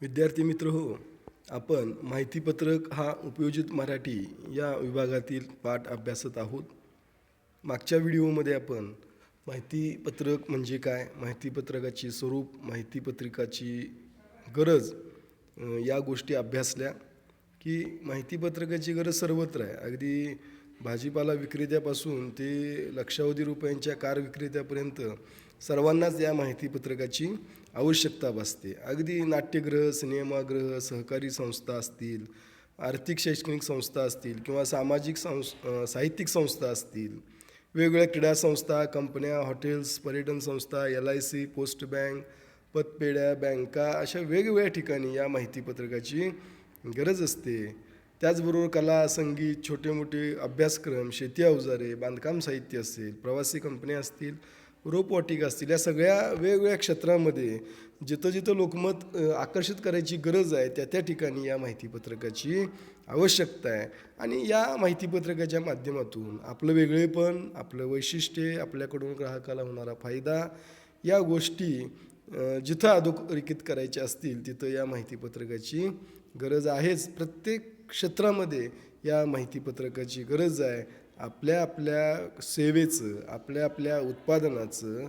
विद्यार्थी मित्र हो आपण माहितीपत्रक हा उपयोजित मराठी या विभागातील पाठ अभ्यासत आहोत. मागच्या व्हिडिओमध्ये आपण माहितीपत्रक म्हणजे काय माहितीपत्रकाची स्वरूप माहितीपत्रकाची गरज या गोष्टी अभ्यासल्या की माहितीपत्रकाची गरज सर्वत्र आहे. अगदी भाजीपाला विक्रेत्यापासून ते लक्षावधी रुपयांच्या कार विक्रेत्यापर्यंत सर्वांनाच या माहितीपत्रकाची आवश्यकता भासते. अगदी नाट्यगृह सिनेमागृह सहकारी संस्था असतील आर्थिक शैक्षणिक संस्था असतील किंवा सामाजिक संस साहित्यिक संस्था असतील वेगवेगळ्या क्रीडा संस्था कंपन्या हॉटेल्स पर्यटन संस्था L I C post bank पतपेढ्या बँका अशा वेगवेगळ्या ठिकाणी या माहितीपत्रकाची गरज असते. त्याचबरोबर कला संगीत छोटे मोठे अभ्यासक्रम शेती अवजारे बांधकाम साहित्य असेल प्रवासी कंपन्या असतील रोपवाटिका असतील या सगळ्या वेगवेगळ्या क्षेत्रामध्ये जिथं जिथं लोकमत आकर्षित करायची गरज आहे त्या त्या ठिकाणी या माहितीपत्रकाची आवश्यकता आहे. आणि या माहितीपत्रकाच्या माध्यमातून आपलं वेगळेपण आपलं वैशिष्ट्ये आपल्याकडून ग्राहकाला होणारा फायदा या गोष्टी जिथं अधोरेखित करायच्या असतील तिथं या माहितीपत्रकाची गरज आहेच. प्रत्येक क्षेत्रामध्ये या माहितीपत्रकाची गरज आहे. आपल्या आपल्या सेवेचं आपल्या आपल्या उत्पादनाचं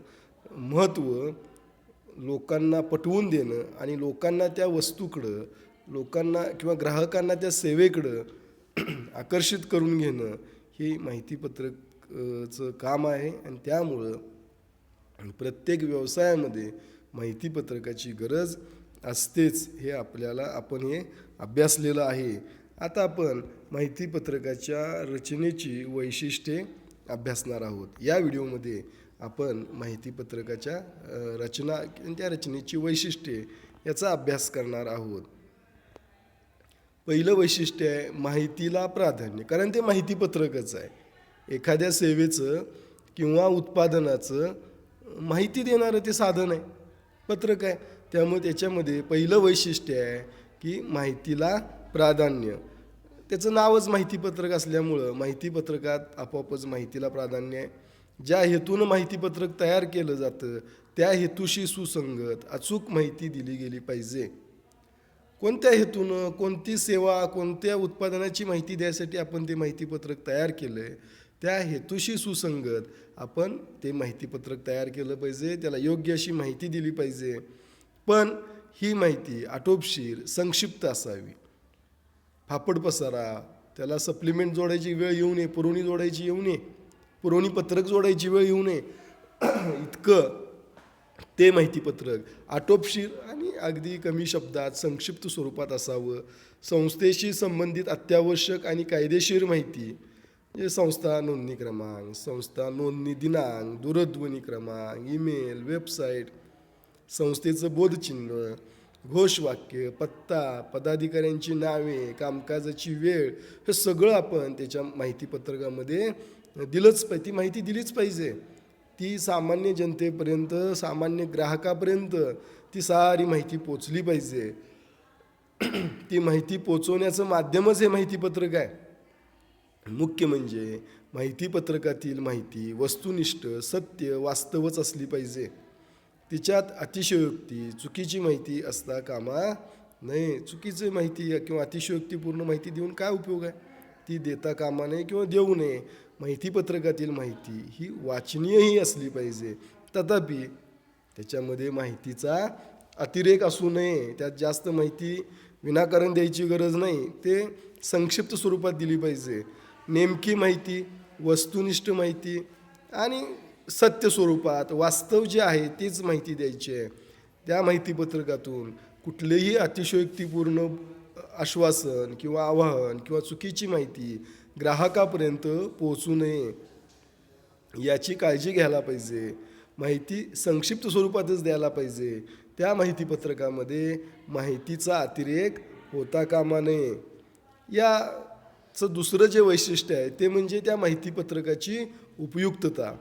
महत्त्व लोकांना पटवून देणं आणि लोकांना त्या वस्तूकडं लोकांना किंवा ग्राहकांना त्या सेवेकडं आकर्षित करून घेणं हे माहितीपत्रकचं काम आहे आणि त्यामुळं प्रत्येक व्यवसायामध्ये माहितीपत्रकाची गरज असतेच हे आपल्याला आपण हे अभ्यासलेलं आहे. आता आपण माहितीपत्रकाच्या रचनेची वैशिष्ट्ये अभ्यासणार आहोत. या व्हिडिओमध्ये आपण माहितीपत्रकाच्या रचना त्या रचनेची वैशिष्ट्ये याचा अभ्यास करणार आहोत. पहिलं वैशिष्ट्य आहे माहितीला प्राधान्य कारण ते माहितीपत्रकच आहे. एखाद्या सेवेचं किंवा उत्पादनाचं माहिती देणारं ते साधन आहे पत्रक आहे. त्यामुळे त्याच्यामध्ये पहिलं वैशिष्ट्य आहे की माहितीला प्राधान्य. त्याचं नावच माहितीपत्रक असल्यामुळं माहितीपत्रकात आपोआपच माहितीला प्राधान्य आहे. ज्या हेतूनं माहितीपत्रक तयार केलं जातं त्या हेतूशी सुसंगत अचूक माहिती दिली गेली पाहिजे. कोणत्या हेतूनं कोणती सेवा कोणत्या उत्पादनाची माहिती द्यायसाठी आपण ते माहितीपत्रक तयार केलं आहे त्या हेतूशी सुसंगत आपण ते माहितीपत्रक तयार केलं पाहिजे त्याला योग्य अशी माहिती दिली पाहिजे. पण ही माहिती आटोपशीर संक्षिप्त असावी. फापड पसारा त्याला सप्लिमेंट जोडायची वेळ येऊ नये पुरवणी जोडायची येऊ नये पुरवणी पत्रक जोडायची वेळ येऊ नये. इतकं ते माहितीपत्रक आटोपशीर आणि अगदी कमी शब्दात संक्षिप्त स्वरूपात असावं. संस्थेशी संबंधित अत्यावश्यक आणि कायदेशीर माहिती. म्हणजे संस्था नोंदणी क्रमांक संस्था नोंदणी दिनांक दूरध्वनी क्रमांक ईमेल वेबसाईट संस्थेचं बोधचिन्ह घोषवाक्य पत्ता पदाधिकाऱ्यांची नावे कामकाजाची वेळ हे सगळं आपण त्याच्या माहितीपत्रकामध्ये दिलंच पाहिजे ती माहिती दिलीच पाहिजे. ती सामान्य जनतेपर्यंत सामान्य ग्राहकापर्यंत ती सारी माहिती पोचली पाहिजे. ती माहिती पोचवण्याचं माध्यमच हे माहितीपत्रक आहे. मुख्य म्हणजे माहितीपत्रकातील माहिती वस्तुनिष्ठ सत्य वास्तवच असली पाहिजे. तिच्यात अतिशयोक्ती चुकीची माहिती असता कामा नाही चुकीची माहिती किंवा अतिशयोक्तीपूर्ण माहिती देऊन काय उपयोग आहे? ती देता कामा नये किंवा देऊ नये. माहितीपत्रकातील माहिती ही वाचनीयही असली पाहिजे. तथापि त्याच्यामध्ये माहितीचा अतिरेक असू नये. त्यात जास्त माहिती विनाकारण द्यायची गरज नाही. ते संक्षिप्त स्वरूपात दिली पाहिजे. नेमकी माहिती वस्तुनिष्ठ माहिती आणि सत्य स्वरूपात वास्तव जे आहे तीच माहिती द्यायची आहे. त्या माहितीपत्रकातून कुठलेही अतिशयोक्तीपूर्ण आश्वासन किंवा आवाहन किंवा चुकीची माहिती ग्राहकापर्यंत पोहोचू नये याची काळजी घ्यायला पाहिजे. माहिती संक्षिप्त स्वरूपातच द्यायला पाहिजे. त्या माहितीपत्रकामध्ये माहितीचा अतिरेक होता कामा नये. याचं दुसरं जे वैशिष्ट्य आहे ते म्हणजे त्या माहितीपत्रकाची उपयुक्तता.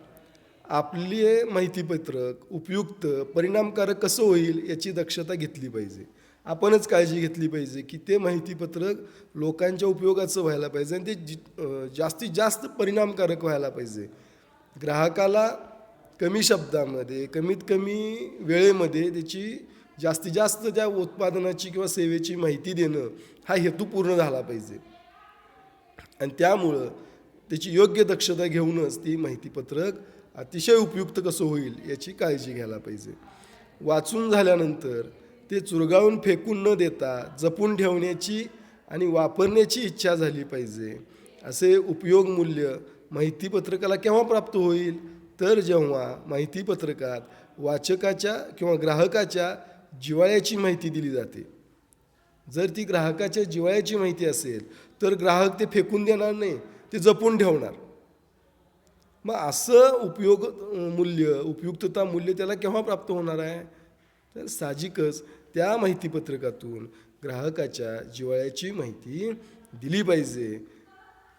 आपले माहितीपत्रक उपयुक्त परिणामकारक कसं होईल याची दक्षता घेतली पाहिजे. आपणच काळजी घेतली पाहिजे की ते माहितीपत्रक लोकांच्या उपयोगाचं व्हायला पाहिजे आणि ते जि जास्तीत जास्त परिणामकारक व्हायला पाहिजे. ग्राहकाला कमी शब्दामध्ये कमीत कमी वेळेमध्ये त्याची जास्तीत जास्त त्या उत्पादनाची किंवा सेवेची माहिती देणं हा हेतू पूर्ण झाला पाहिजे. आणि त्यामुळं त्याची योग्य दक्षता घेऊनच ती माहितीपत्रक अतिशय उपयुक्त कसं होईल याची काळजी घ्यायला पाहिजे. वाचून झाल्यानंतर ते चुरगाळून फेकून न देता जपून ठेवण्याची आणि वापरण्याची इच्छा झाली पाहिजे. असे उपयोग मूल्य माहितीपत्रकाला केव्हा प्राप्त होईल? तर जेव्हा माहितीपत्रकात वाचकाच्या किंवा ग्राहकाच्या जिवाळ्याची माहिती दिली जाते. जर ती ग्राहकाच्या जिवाळ्याची माहिती असेल तर ग्राहक ते फेकून देणार नाही ते जपून ठेवणार. मग असं उपयोग मूल्य उपयुक्तता मूल्य त्याला केव्हा प्राप्त होणार आहे? तर साहजिकच त्या माहितीपत्रकातून ग्राहकाच्या जिवाळ्याची माहिती दिली पाहिजे.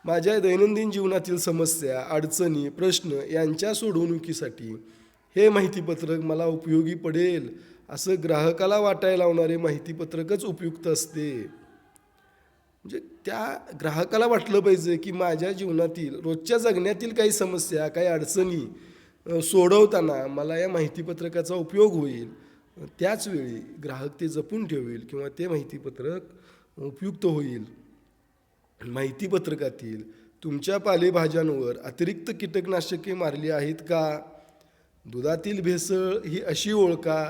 माझ्या दैनंदिन जीवनातील समस्या अडचणी प्रश्न यांच्या सोडवणुकीसाठी हे माहितीपत्रक मला उपयोगी पडेल असं ग्राहकाला वाटायला लावणारे माहितीपत्रकच उपयुक्त असते. म्हणजे त्या ग्राहकाला वाटलं पाहिजे की माझ्या जीवनातील रोजच्या जगण्यातील काही समस्या काही अडचणी सोडवताना मला या माहितीपत्रकाचा उपयोग होईल. त्याचवेळी ग्राहक ते जपून ठेवेल किंवा ते माहितीपत्रक उपयुक्त होईल. माहितीपत्रकातील तुमच्या पालेभाज्यांवर अतिरिक्त कीटकनाशके मारली आहेत का? दुधातील भेसळ ही अशी ओळखा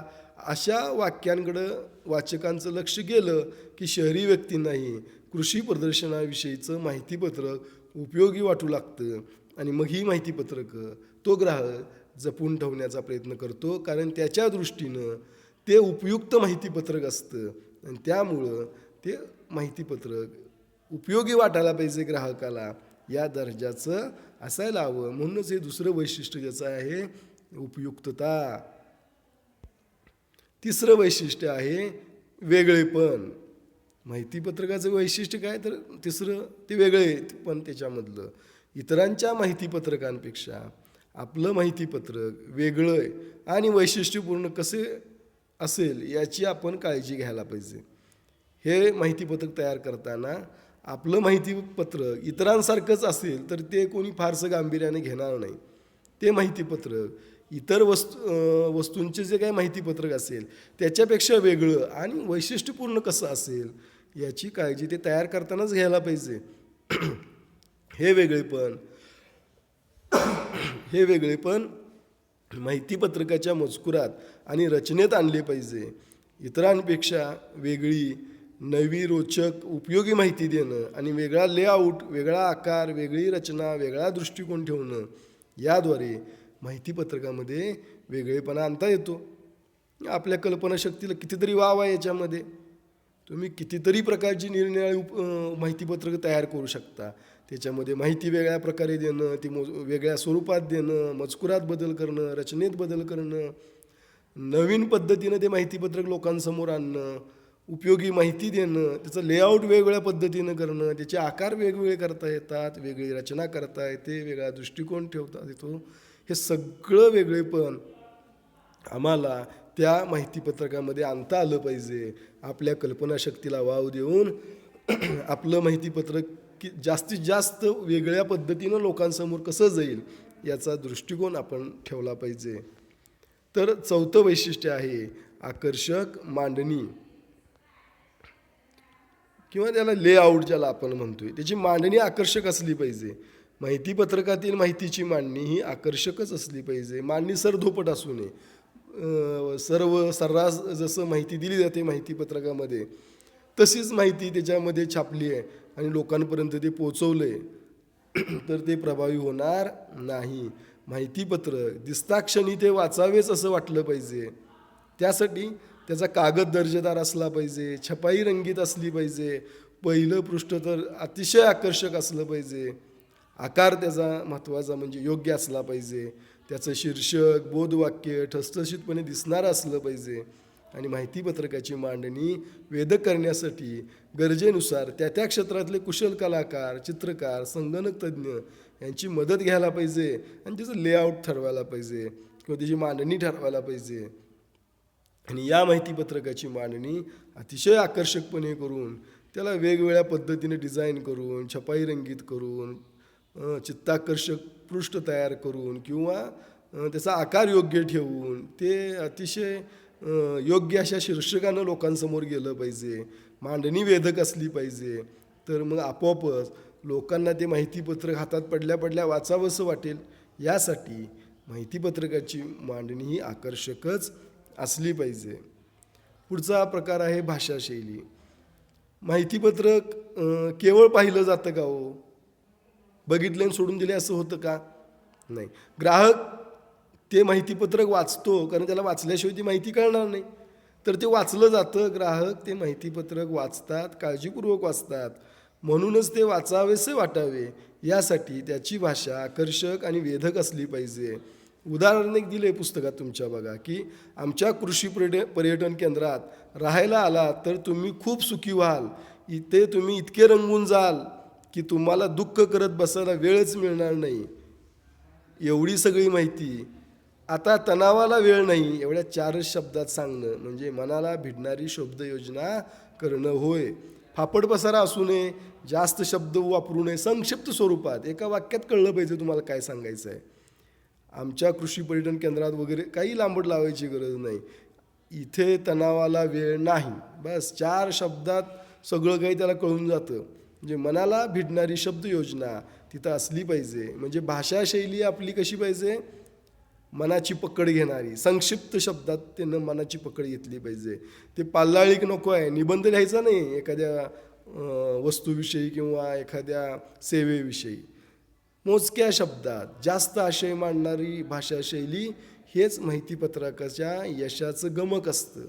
अशा वाक्यांकडं वाचकांचं लक्ष गेलं की शहरी व्यक्तींनाही कृषी प्रदर्शनाविषयीचं माहितीपत्रक उपयोगी वाटू लागतं. आणि मग ही माहितीपत्रकं तो ग्राहक जपून ठेवण्याचा प्रयत्न करतो कारण त्याच्या दृष्टीनं ते उपयुक्त माहितीपत्रक असतं. आणि त्यामुळं ते माहितीपत्रक उपयोगी वाटायला पाहिजे ग्राहकाला. या दर्जाचं असायला हवं. म्हणूनच हे दुसरं वैशिष्ट्य ज्याचं आहे उपयुक्तता. तिसरं वैशिष्ट्य आहे वेगळेपण. माहितीपत्रकाचं वैशिष्ट्य काय? तर तिसरं ते वेगळे पण त्याच्यामधलं. इतरांच्या माहितीपत्रकांपेक्षा आपलं माहितीपत्रक वेगळं आहे आणि वैशिष्ट्यपूर्ण कसे असेल याची आपण काळजी घ्यायला पाहिजे. हे माहितीपत्रक तयार करताना आपलं माहितीपत्रक इतरांसारखंच असेल तर ते कोणी फारसं गांभीर्याने घेणार नाही. ते माहितीपत्रक इतर वस्तू वस्तूंचे जे काही माहितीपत्रक असेल त्याच्यापेक्षा वेगळं आणि वैशिष्ट्यपूर्ण कसं असेल याची काळजी ते तयार करतानाच घ्यायला पाहिजे. हे वेगळेपण हे वेगळेपण माहितीपत्रकाच्या मजकुरात आणि रचनेत आणले पाहिजे. इतरांपेक्षा वेगळी नवी रोचक उपयोगी माहिती देणं आणि वेगळा लेआउट वेगळा आकार वेगळी रचना वेगळा दृष्टिकोन ठेवणं याद्वारे माहितीपत्रकामध्ये वेगळेपणा आणता येतो. आपल्या कल्पनाशक्तीला कितीतरी वाव आहे याच्यामध्ये. तुम्ही कितीतरी प्रकारची निरनिराळी उप माहितीपत्रकं तयार करू शकता. त्याच्यामध्ये माहिती वेगळ्या प्रकारे देणं ती मोज वेगळ्या स्वरूपात देणं मजकुरात बदल करणं रचनेत बदल करणं नवीन पद्धतीनं ते माहितीपत्रक लोकांसमोर आणणं उपयोगी माहिती देणं त्याचं लेआउट वेगवेगळ्या पद्धतीनं करणं त्याचे आकार वेगवेगळे करता येतात वेगळी रचना करता येते वेगळा दृष्टिकोन ठेवता येतो. हे सगळं वेगळेपण आम्हाला त्या माहितीपत्रकामध्ये आणता आलं पाहिजे. आपल्या कल्पनाशक्तीला वाव देऊन आपलं माहितीपत्रक की जास्तीत जास्त वेगळ्या पद्धतीनं लोकांसमोर कसं जाईल याचा दृष्टिकोन आपण ठेवला पाहिजे. तर चौथं वैशिष्ट्य आहे आकर्षक मांडणी. किंवा त्याला लेआउट ज्याला आपण म्हणतोय त्याची मांडणी आकर्षक असली पाहिजे. माहितीपत्रकातील माहितीची मांडणी ही आकर्षकच असली पाहिजे. मांडणी सरधोपट असू नये. सर्व सर्रास जसं माहिती दिली जाते माहितीपत्रकामध्ये तशीच माहिती त्याच्यामध्ये छापली आहे आणि लोकांपर्यंत ते पोचवलं आहे तर ते प्रभावी होणार नाही. माहितीपत्र दिसताक्षणी ते वाचावेच असं वाटलं पाहिजे. त्यासाठी त्याचा कागद दर्जेदार असला पाहिजे छपाई रंगीत असली पाहिजे. पहिलं पृष्ठ तर अतिशय आकर्षक असलं पाहिजे. आकार त्याचा महत्त्वाचा म्हणजे योग्य असला पाहिजे. त्याचं शीर्षक बोधवाक्य ठसठशीतपणे दिसणारं असलं पाहिजे. आणि माहितीपत्रकाची मांडणी वेद करण्यासाठी गरजेनुसार त्या त्या क्षेत्रातले कुशल कलाकार चित्रकार संगणक तज्ज्ञ यांची मदत घ्यायला पाहिजे. आणि त्याचं लेआउट ठरवायला पाहिजे. किंवा त्याची मांडणी ठरवायला पाहिजे. आणि या माहितीपत्रकाची मांडणी अतिशय आकर्षकपणे करून त्याला वेगवेगळ्या पद्धतीने डिझाईन करून छपाई रंगीत करून चित्ताकर्षक पृष्ठ तयार करून किंवा त्याचा आकार योग्य ठेवून ते अतिशय योग्य अशा शीर्षकानं लोकांसमोर गेलं पाहिजे. मांडणी वेधक असली पाहिजे. तर मग आपोआपच लोकांना ते माहितीपत्रक हातात पडल्या पडल्या वाचावंसं वाटेल. यासाठी माहितीपत्रकाची मांडणी ही आकर्षकच असली पाहिजे. पुढचा प्रकार आहे भाषाशैली. माहितीपत्रक केवळ पाहिलं जातं का हो? बघितलं आणि सोडून दिले असं होतं का? नाही. ग्राहक ते माहितीपत्रक वाचतो कारण त्याला वाचल्याशिवाय ती माहिती कळणार नाही. तर ते वाचलं जातं ग्राहक ते माहितीपत्रक वाचतात काळजीपूर्वक वाचतात. म्हणूनच ते वाचावेसे वाटावे. यासाठी त्याची भाषा आकर्षक आणि वेधक असली पाहिजे. उदाहरण एक दिले पुस्तकात तुमच्या बघा की आमच्या कृषी पर्यट पर्यटन केंद्रात राहायला आलात तर तुम्ही खूप सुखी व्हाल. इथे तुम्ही इतके रंगून जाल. की तुम्हाला दुःख करत बसायला वेळच मिळणार नाही. एवढी सगळी माहिती. आता तणावाला वेळ नाही एवढ्या चारच शब्दात सांगणं. म्हणजे मनाला भिडणारी शब्दयोजना करणं होय. फापड पसारा असू नये जास्त शब्द वापरू नये संक्षिप्त स्वरूपात. एका वाक्यात कळलं पाहिजे तुम्हाला काय सांगायचं आहे आमच्या कृषी पर्यटन केंद्रात वगैरे काही लांबड लावायची गरज नाही. इथे तणावाला वेळ नाही. बस चार शब्दात सगळं काही त्याला कळून जातं. म्हणजे मनाला भिडणारी शब्दयोजना तिथं असली पाहिजे. म्हणजे भाषाशैली आपली कशी पाहिजे? मनाची पकड घेणारी संक्षिप्त शब्दात त्यानं मनाची पकड घेतली पाहिजे. ते पाल्लाळीक नको आहे निबंध लिहायचा नाही एखाद्या वस्तूविषयी किंवा एखाद्या सेवेविषयी. मोजक्या शब्दात जास्त आशय मांडणारी भाषाशैली हेच माहितीपत्रकाच्या यशाचं गमक असतं.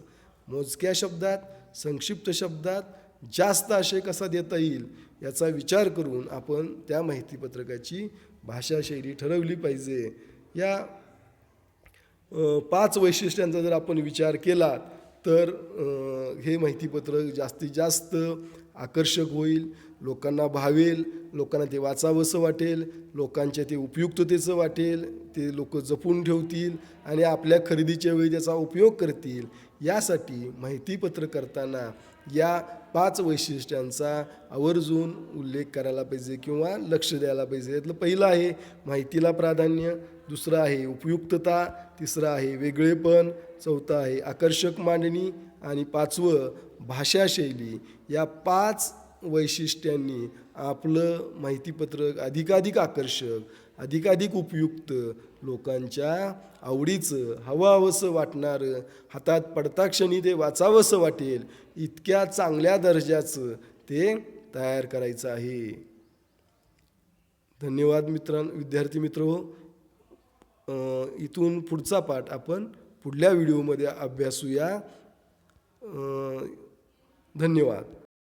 मोजक्या शब्दात संक्षिप्त शब्दात जास्त आशय कसा देता येईल याचा विचार करून आपण त्या माहितीपत्रकाची भाषाशैली ठरवली पाहिजे. या पाच वैशिष्ट्यांचा जर आपण विचार केला तर हे माहितीपत्रक जास्तीत जास्त आकर्षक होईल लोकांना भावेल लोकांना ते वाचावंसं वाटेल लोकांच्या ते उपयुक्ततेचं वाटेल ते लोक जपून ठेवतील आणि आपल्या खरेदीच्या वेळी त्याचा उपयोग करतील. यासाठी माहितीपत्र करताना या पाच वैशिष्ट्यांचा आवर्जून उल्लेख करायला पाहिजे किंवा लक्ष द्यायला पाहिजे. यातलं पहिलं आहे माहितीला प्राधान्य दुसरं आहे उपयुक्तता तिसरं आहे वेगळेपण चौथं आहे आकर्षक मांडणी आणि पाचवं भाषाशैली. या पाच वैशिष्ट्यांनी आपलं माहितीपत्रक अधिकाधिक आकर्षक अधिकाधिक उपयुक्त लोकांच्या आवडीचं हवंहवंसं वाटणारं हातात पडता क्षणी ते वाचावंसं वाटेल इतक्या चांगल्या दर्जाचं ते तयार करायचं आहे. धन्यवाद मित्रां विद्यार्थी मित्र हो. इथून पुढचा पाठ आपण पुढल्या व्हिडिओमध्ये अभ्यासूया. धन्यवाद.